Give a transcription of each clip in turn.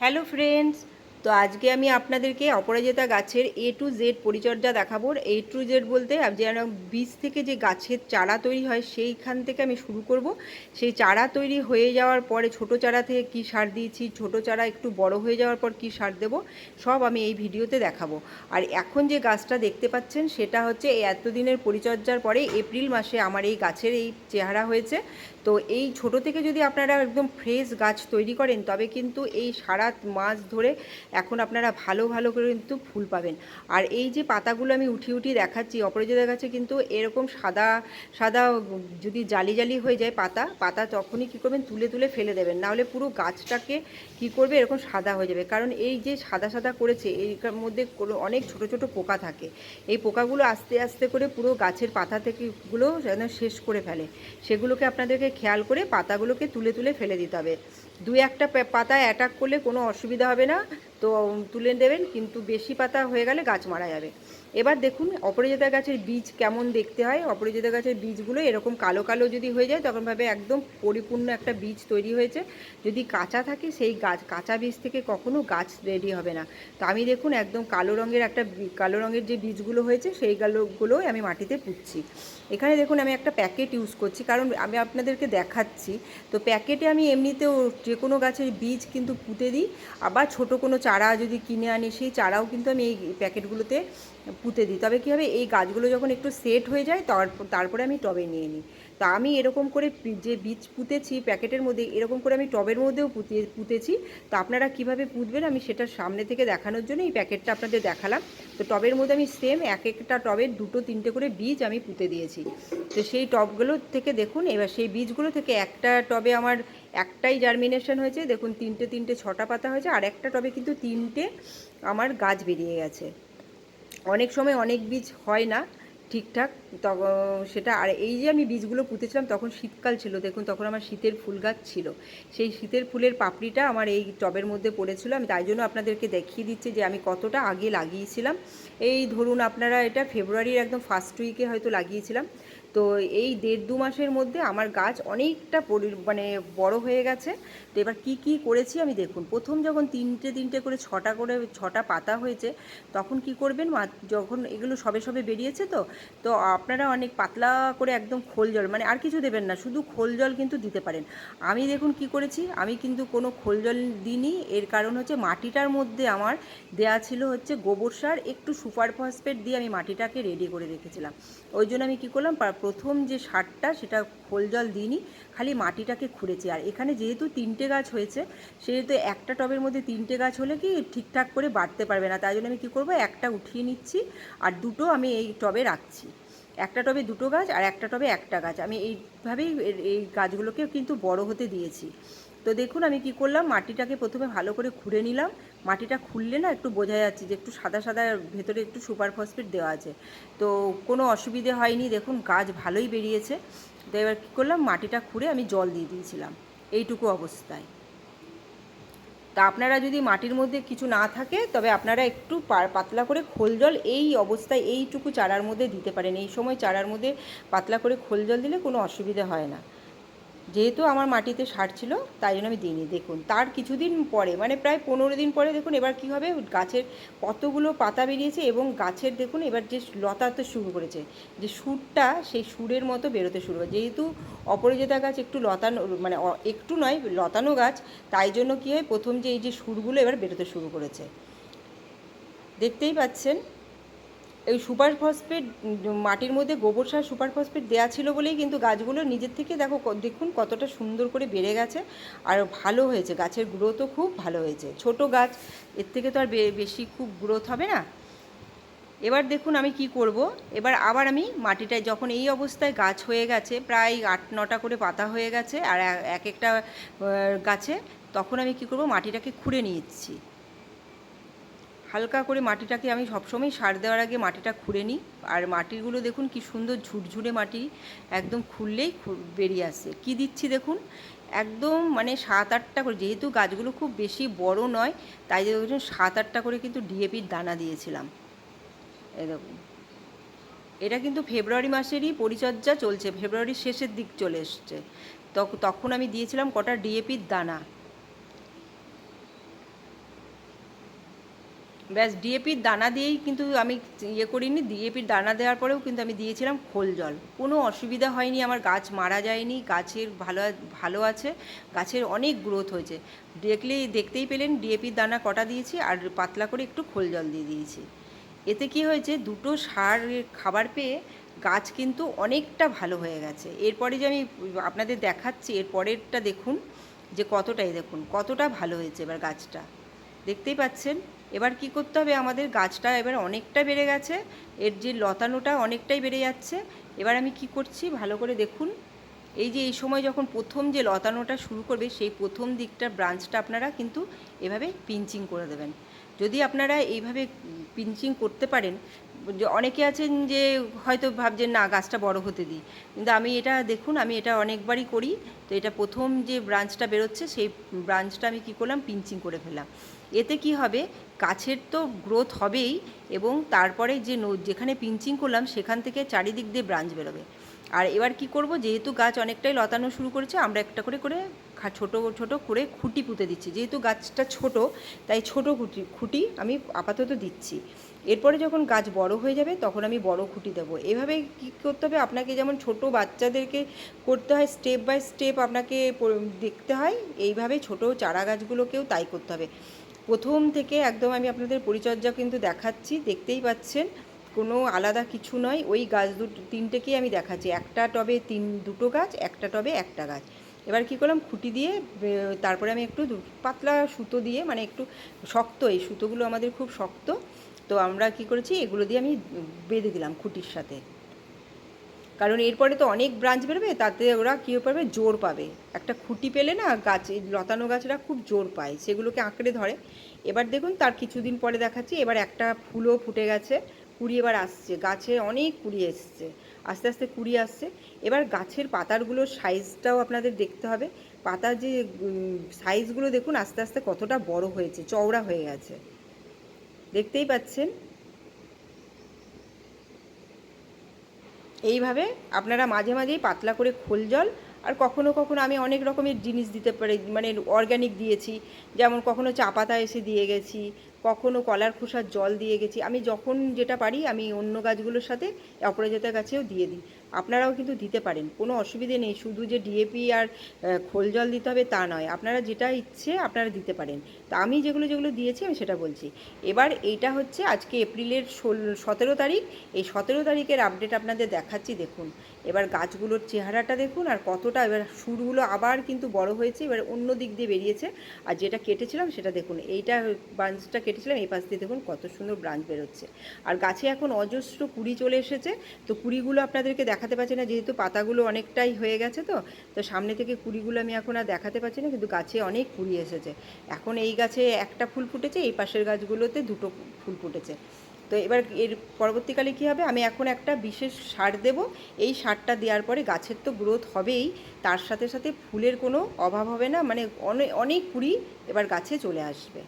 Hello friends তো আজকে আমি আপনাদেরকে অপরাজিতা গাছের এ টু জেড পরিচর্যা দেখাবো। এ টু জেড বলতে যেন বীজ থেকে যে গাছের চারা তৈরি হয়, সেইখান থেকে আমি শুরু করব। সেই চারা তৈরি হয়ে যাওয়ার পরে ছোট চারা থেকে কি সার দিয়েছি, ছোট চারা একটু বড় হয়ে যাওয়ার পর কি সার দেব, সব আমি এই ভিডিওতে দেখাবো। আর এখন যে গাছটা দেখতে পাচ্ছেন, সেটা হচ্ছে এই এতদিনের পরিচর্যার পরে এপ্রিল মাসে আমার এই গাছের এই চেহারা হয়েছে। তো এই ছোট থেকে যদি আপনারা একদম ফ্রেশ গাছ তৈরি করেন, তবে কিন্তু এই সারা মাস ধরে এখন আপনারা ভালো ভালো করে কিন্তু ফুল পাবেন। আর এই যে পাতাগুলো আমি উঠিয়ে উঠিয়ে দেখাচ্ছি অপরাজিতা গাছে কিন্তু এরকম সাদা সাদা যদি জালি জালি হয়ে যায় পাতা পাতা তখনই কী করবেন? তুলে তুলে ফেলে দেবেন। নাহলে পুরো গাছটাকে কি করবে? এরকম সাদা হয়ে যাবে। কারণ এই যে সাদা সাদা করেছে এর মধ্যে কোনো, অনেক ছোট ছোট পোকা থাকে। এই পোকাগুলো আস্তে আস্তে করে পুরো গাছের পাতা থেকে গুলো যেন শেষ করে ফেলে। সেগুলোকে আপনাদেরকে খেয়াল করে পাতাগুলোকে তুলে তুলে ফেলে দিতে হবে। দু একটা পাতা অ্যাটাক করলে কোনো অসুবিধা হবে না। তো তুলে দেবেন, কিন্তু বেশি পাতা হয়ে গেলে গাছ মারা যাবে। এবার দেখুন, অপরাজিতা গাছের বীজ কেমন দেখতে হয়? অপরাজিতা গাছের বীজগুলো এরকম কালো কালো যদি হয়ে যায় তখন ভাবে একদম পরিপূর্ণ একটা বীজ তৈরি হয়েছে। যদি কাঁচা থাকে, সেই গাছ, কাঁচা বীজ থেকে কখনো গাছ রেডি হবে না। তো আমি দেখুন, একদম কালো রঙের একটা কালো রঙের যে বীজগুলো হয়েছে, সেই গালোগুলোই আমি মাটিতে পুঁতছি। এখানে দেখুন, আমি একটা প্যাকেট ইউজ করছি, কারণ আমি আপনাদেরকে দেখাচ্ছি। তো প্যাকেটে আমি এমনিতেও যে কোনো গাছের বীজ কিন্তু পুঁতে দিই। আবার ছোট কোনো চারা যদি কিনে আনি, সেই চারাও কিন্তু আমি এই প্যাকেটগুলোতে পুঁতে দিই। তবে কী হবে, এই গাছগুলো যখন একটু সেট হয়ে যায় তারপর তারপরে আমি টবে নিয়ে নিই। তা আমি এরকম করে যে বীজ পুঁতেছি প্যাকেটের মধ্যে, এরকম করে আমি টবের মধ্যেও পুঁতে, পুঁতেছি। তো আপনারা কীভাবে পুঁতবেন আমি সেটা সামনে থেকে দেখানোর জন্য এই প্যাকেটটা আপনাদের দেখালাম। তো টবের মধ্যে আমি সেম এক একটা টবের দুটো, তিনটে করে বীজ আমি পুঁতে দিয়েছি। তো সেই টবগুলো থেকে দেখুন, এবার সেই বীজগুলো থেকে একটা টবে আমার একটাই জার্মিনেশন হয়েছে। দেখুন, তিনটে তিনটে, ছটা পাতা হয়েছে। আর একটা টবে কিন্তু তিনটে আমার গাছ বেরিয়ে গেছে। অনেক সময় অনেক বীজ হয় না ঠিকঠাক সেটা, আর এই যে আমি বীজগুলো পুঁতেছিলাম তখন শীতকাল ছিল, দেখুন তখন আমার শীতের ফুল গাছ ছিল। সেই শীতের ফুলের পাপড়িটা আমার এই টবের মধ্যে পড়েছিল, আমি তাই জন্য আপনাদেরকে দেখিয়ে দিচ্ছি যে আমি কতটা আগে লাগিয়েছিলাম। এই ধরুন আপনারা এটা ফেব্রুয়ারির একদম ফার্স্ট উইকে হয়তো লাগিয়েছিলাম। তো এই দেড় দু মাসের মধ্যে আমার গাছ অনেকটা মানে বড় হয়ে গেছে। তো এবার কি কি করেছি আমি দেখুন। প্রথম যখন তিনটে তিনটে করে ছটা করে, ছটা পাতা হয়েছে, তখন কি করবেন যখন এগুলো সবে সবে বেরিয়েছে তো তো আপনারা অনেক পাতলা করে একদম খোল জল মানে আর কিছু দেবেন না, শুধু খোল জল কিন্তু দিতে পারেন। আমি দেখুন কি করেছি, আমি কিন্তু কোনো খোল জল দিইনি, এর কারণ হচ্ছে মাটিটার মধ্যে আমার দেয়া ছিল হচ্ছে গোবর সার, একটু সুপার ফসফেট দিয়ে আমি মাটিটাকে রেডি করে রেখেছিলাম। ওই জন্য আমি কী করলাম প্রথম যে সারটা, সেটা খোল জল দিইনি, খালি মাটিটাকে খুঁড়েছি। আর এখানে যেহেতু তিনটে গাছ হয়েছে, সেহেতু একটা টবের মধ্যে তিনটে গাছ হলে কি ঠিকঠাক করে বাড়তে পারবে না। তাই জন্য আমি কী করব, একটা উঠিয়ে নিচ্ছি আর দুটো আমি এই টবে রাখছি। একটা টবে দুটো গাছ আর একটা টবে একটা গাছ। আমি এইভাবেই এই গাছগুলোকে কিন্তু বড় হতে দিয়েছি। তো দেখুন, আমি কি করলাম? মাটিটাকে প্রথমে ভালো করে খুঁড়ে নিলাম। মাটিটা খুললে না একটু বোঝা যাচ্ছে যে একটু সাদা সাদা, ভেতরে একটু সুপার ফসফেট দেওয়া আছে। তো কোনো অসুবিধে হয়নি। দেখুন, গাছ ভালোই বেরিয়েছে। তো এবার কী করলাম? মাটিটা খুঁড়ে আমি জল দিয়ে দিয়েছিলাম। এইটুকু অবস্থায়। তা আপনারা যদি মাটির মধ্যে কিছু না থাকে, তবে আপনারা একটু পাতলা করে খোল জল এই অবস্থায় এইটুকু চারার মধ্যে দিতে পারেন। এই সময় চারার মধ্যে পাতলা করে খোল জল দিলে কোনো অসুবিধা হয় না। যেহেতু আমার মাটিতে সার ছিল, তাই জন্য আমি দিইনি। দেখুন, তার কিছুদিন পরে মানে প্রায় পনেরো দিন পরে দেখুন, এবার কী হবে? গাছের কতগুলো পাতা বেরিয়েছে এবং গাছের দেখুন, এবার যে লতা তো শুরু করেছে, যে সুরটা সেই সুরের মতো বেরোতে শুরু করে যেহেতু অপরাজিতা গাছ একটু লতানো মানে একটু নয়, লতানো গাছ, তাই জন্য কী হয়? প্রথম যে এই যে সুরগুলো এবার বেরোতে শুরু করেছে। দেখতেই পাচ্ছেন? এই সুপার ফসফেট মাটির মধ্যে গোবর সার, সুপার ফসফেট দেওয়া ছিল বলেই কিন্তু গাছগুলো নিজের থেকে দেখো দেখুন কতটা সুন্দর করে বেড়ে গেছে আর ভালো হয়েছে। গাছের গ্রোথও খুব ভালো হয়েছে। ছোট গাছ, এর থেকে তো আর বেশি খুব গ্রোথ হবে না। এবার দেখুন আমি কি করব। এবার আবার আমি মাটিটায়, যখন এই অবস্থায় গাছ হয়ে গেছে, প্রায় আট, নটা করে পাতা হয়ে গেছে, আর এক একটা গাছে, তখন আমি কি করব? মাটিটাকে খুঁড়ে নিচ্ছি। হালকা করে মাটিটাকে আমি সবসময় সার দেওয়ার আগে মাটিটা খুঁড়ে নিই। আর মাটিগুলো দেখুন কি সুন্দর ঝুরঝুরে মাটি একদম খুললেই বেরিয়ে আসে। কি দিচ্ছি দেখুন? একদম মানে সাত আটটা করে, যেহেতু গাছগুলো খুব বেশি বড় নয়, তাই দেখুন সাত আটটা করে কিন্তু ডিএপির দানা দিয়েছিলাম। এই দেখুন। এটা কিন্তু ফেব্রুয়ারি মাসেরই পরিচর্যা চলছে, ফেব্রুয়ারির শেষের দিক চলে এসছে। তখ- তখন আমি দিয়েছিলাম কটা ডিএপির দানা। ব্যাস ডিএপির দানা দিয়েই কিন্তু আমি ইয়ে করিনি। ডিএপির দানা দেওয়ার পরেও কিন্তু আমি দিয়েছিলাম খোল জল। কোনো অসুবিধা হয়নি, আমার গাছ মারা যায়নি, গাছের ভালো ভালো আছে, গাছের অনেক গ্রোথ হয়েছে। দেখলেই দেখতেই পেলেন ডিএপির দানা কটা দিয়েছি, আর পাতলা করে একটু খোল জল দিয়ে দিয়েছি। এতে কি হয়েছে, দুটো সার খাবার পেয়ে গাছ কিন্তু অনেকটা ভালো হয়ে গেছে। এরপরে যে আমি আপনাদের দেখাচ্ছি, এর পরেরটা দেখুন, যে কতটাই দেখুন, কতটা ভালো হয়েছে এবার গাছটা। দেখতেই পাচ্ছেন? এবার কি করতে হবে? আমাদের গাছটা এবার অনেকটা বেড়ে গেছে। এর যে লতানোটা অনেকটাই বেড়ে যাচ্ছে। এবার আমি কি করছি? ভালো করে দেখুন। এই যে এই সময় যখন প্রথম যে লতানোটা শুরু করবে, সেই প্রথম দিকটা ব্রাঞ্চটা আপনারা কিন্তু এভাবে পিঞ্চিং করে দেবেন। যদি আপনারা এইভাবে পিঞ্চিং করতে পারেন অনেকে আছেন যে হয়তো ভাবছেন, না, গাছটা বড় হতে দিই। কিন্তু আমি এটা, দেখুন, আমি এটা অনেকবারই করি। তো এটা প্রথম যে ব্রাঞ্চটা বেরোচ্ছে, সেই ব্রাঞ্চটা আমি কি করলাম? পিঞ্চিং করে ফেললাম। এতে কি হবে? গাছের তো গ্রোথ হবেই এবং তারপরে যে যেখানে পিঞ্চিং করলাম, সেখান থেকে চারিদিক দিয়ে ব্রাঞ্চ বেরোবে। আর এবার কি করব? যেহেতু গাছ অনেকটাই লতানো শুরু করেছে, আমরা একটা করে করে ছোট ছোট করে খুঁটি পুঁতে দিচ্ছি। যেহেতু গাছটা ছোট, তাই ছোট খুঁটি খুঁটি আমি আপাতত দিচ্ছি। এরপরে যখন গাছ বড় হয়ে যাবে, তখন আমি বড় খুঁটি দেবো। এভাবে কী করতে হবে? আপনাকে যেমন ছোট বাচ্চাদেরকে করতে হয় স্টেপ বাই স্টেপ আপনাকে দেখতে হয়, এইভাবে ছোট চারা গাছগুলোকেও তাই করতে হবে। প্রথম থেকে একদম আমি আপনাদের পরিচর্যা কিন্তু দেখাচ্ছি, দেখতেই পাচ্ছেন। কোনো আলাদা কিছু নয়, ওই গাছ দুটো, তিনটেকেই আমি দেখাচ্ছি। একটা টবে তিন, দুটো গাছ, একটা টবে একটা গাছ। এবার কি করলাম, খুঁটি দিয়ে তারপরে আমি একটু পাতলা সুতো দিয়ে মানে একটু শক্ত, এই সুতোগুলো আমাদের খুব শক্ত, তো আমরা কি করেছি, এগুলো দিয়ে আমি বেঁধে দিলাম খুঁটির সাথে। কারণ এরপরে তো অনেক ব্রাঞ্চ বেরোবে, তাতে ওরা কী পাবে জোর পাবে। একটা খুঁটি পেলে না, গাছ, লতানো গাছরা খুব জোর পায়, সেগুলোকে আঁকড়ে ধরে। এবার দেখুন, তার কিছুদিন পরে দেখাচ্ছি, এবার একটা ফুলও ফুটে গেছে, কুড়ি এবার আসছে, গাছে অনেক কুড়ি এসছে। আস্তে আস্তে কুড়ি আসছে। এবার গাছের পাতারগুলোর সাইজটাও আপনাদের দেখতে হবে। পাতার যে সাইজগুলো দেখুন, আস্তে আস্তে কতটা বড় হয়েছে, চওড়া হয়ে গেছে। দেখতেই পাচ্ছেন? এইভাবে আপনারা মাঝে মাঝেই পাতলা করে খোল জল আর কখনো কখনো আমি অনেক রকমের জিনিস দিতে পারি মানে অর্গ্যানিক দিয়েছি, যেমন কখনো চা পাতা এসে দিয়ে গেছি, কখনো কলার খোসার জল দিয়ে গেছি। আমি যখন যেটা পারি, আমি অন্য গাছগুলোর সাথে অপরাজিতা গাছেও দিয়ে দিই। আপনারাও কিন্তু দিতে পারেন, কোনো অসুবিধে নেই। শুধু যে ডিএপি আর খোল জল দিতে হবে তা নয়, আপনারা যেটা ইচ্ছে আপনারা দিতে পারেন। তা আমি যেগুলো যেগুলো দিয়েছি আমি সেটা বলছি। এবার এইটা হচ্ছে আজকে এপ্রিলের সতেরো তারিখ, এই সতেরো তারিখের আপডেট আপনাদের দেখাচ্ছি, দেখুন। এবার গাছগুলোর চেহারাটা দেখুন, আর কতটা এবার সুরগুলো আবার কিন্তু বড় হয়েছে, এবার অন্য দিক দিয়ে বেরিয়েছে। আর যেটা কেটেছিলাম সেটা দেখুন, এইটা ব্রাঞ্চটা কেটেছিলাম, এই পাশ দিয়ে দেখুন কত সুন্দর ব্রাঞ্চ বেরোচ্ছে। আর গাছে এখন অজস্র কুড়ি চলে এসেছে, তো কুড়িগুলো আপনাদেরকে দেখাতে পারছি না, যেহেতু পাতাগুলো অনেকটাই হয়ে গেছে তো তো সামনে থেকে কুড়িগুলো আমি এখন আর দেখাতে পারছি না, কিন্তু গাছে অনেক কুড়ি এসেছে। এখন এই গাছে একটা ফুল ফুটেছে, এই পাশের গাছগুলোতে দুটো ফুল ফুটেছে। তো এবার এর পরবর্তীকালে কী হবে? আমি এখন একটা বিশেষ সার দেব, এই সারটা দেওয়ার পরে গাছের তো গ্রোথ হবেই, তার সাথে সাথে ফুলের কোনো অভাব হবে না মানে অনেক অনেক কুড়ি এবার গাছে চলে আসবে।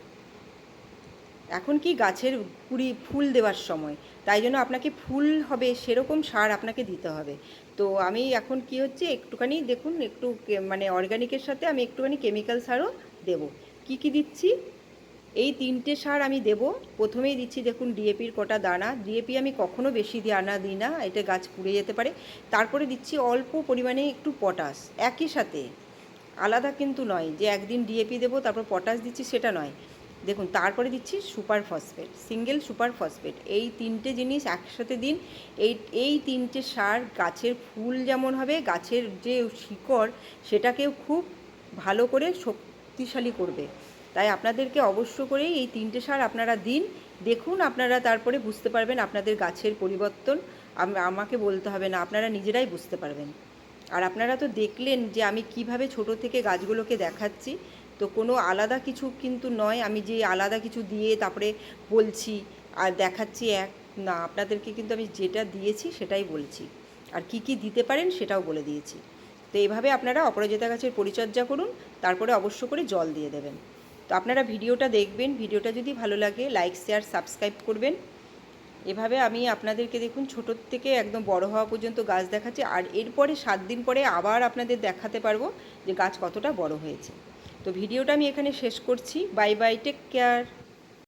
এখন কি গাছের কুড়ি ফুল দেওয়ার সময়? তাই জন্য আপনাকে ফুল হবে, সেরকম সার আপনাকে দিতে হবে। তো আমি এখন কি হচ্ছে, একটুখানি দেখুন, একটু মানে অর্গানিকের সাথে আমি একটুখানি কেমিক্যাল সারও দেব। কি কি দিচ্ছি? এই তিনটে সার আমি দেব। প্রথমেই দিচ্ছি দেখুন ডিএপির কটা দানা। ডিএপি আমি কখনো বেশি দানা দিই না এটা গাছ পুড়ে যেতে পারে। তারপরে দিচ্ছি অল্প পরিমাণে একটু পটাশ। একই সাথে, আলাদা কিন্তু নয়, যে একদিন ডিএপি দেবো, তারপর পটাশ দিচ্ছি, সেটা নয়। দেখুন, তারপরে দিচ্ছি super phosphate, single super phosphate. এই তিনটে জিনিস একসাথে দিন, এই এই তিনটে সার গাছের ফুল যেমন হবে, গাছের যে শিকড়, সেটাকেও খুব ভালো করে শক্তিশালী করবে। তাই আপনাদেরকে অবশ্য করেই এই তিনটে সার আপনারা দিন, দেখুন আপনারা তারপরে বুঝতে পারবেন আপনাদের গাছের পরিবর্তন। আম- আমাকে বলতে হবে না, আপনারা নিজেরাই বুঝতে পারবেন। আর আপনারা তো দেখলেন যে আমি কীভাবে ছোট থেকে গাছগুলোকে দেখাচ্ছি তো কোনো আলাদা কিছু কিন্তু নয়। আমি যে আলাদা কিছু দিয়ে তারপরে বলছি আর দেখাচ্ছি এক, না, আপনাদেরকে কিন্তু আমি যেটা দিয়েছি সেটাই বলছি। আর কি কি দিতে পারেন সেটাও বলে দিয়েছি। তো এইভাবে আপনারা অপরাজিতা গাছের পরিচর্যা করুন, তারপরে অবশ্য করে জল দিয়ে দেবেন। তো আপনারা ভিডিওটা দেখবেন, ভিডিওটা যদি ভালো লাগে, লাইক, শেয়ার, সাবস্ক্রাইব করবেন। এভাবে আমি আপনাদেরকে দেখুন ছোটোর থেকে একদম বড় হওয়া পর্যন্ত গাছ দেখাচ্ছি। আর এরপরে সাত দিন পরে আবার আপনাদের দেখাতে পারব যে গাছ কতটা বড় হয়েছে। তো ভিডিওটা আমি এখানে শেষ করছি। Bye bye take care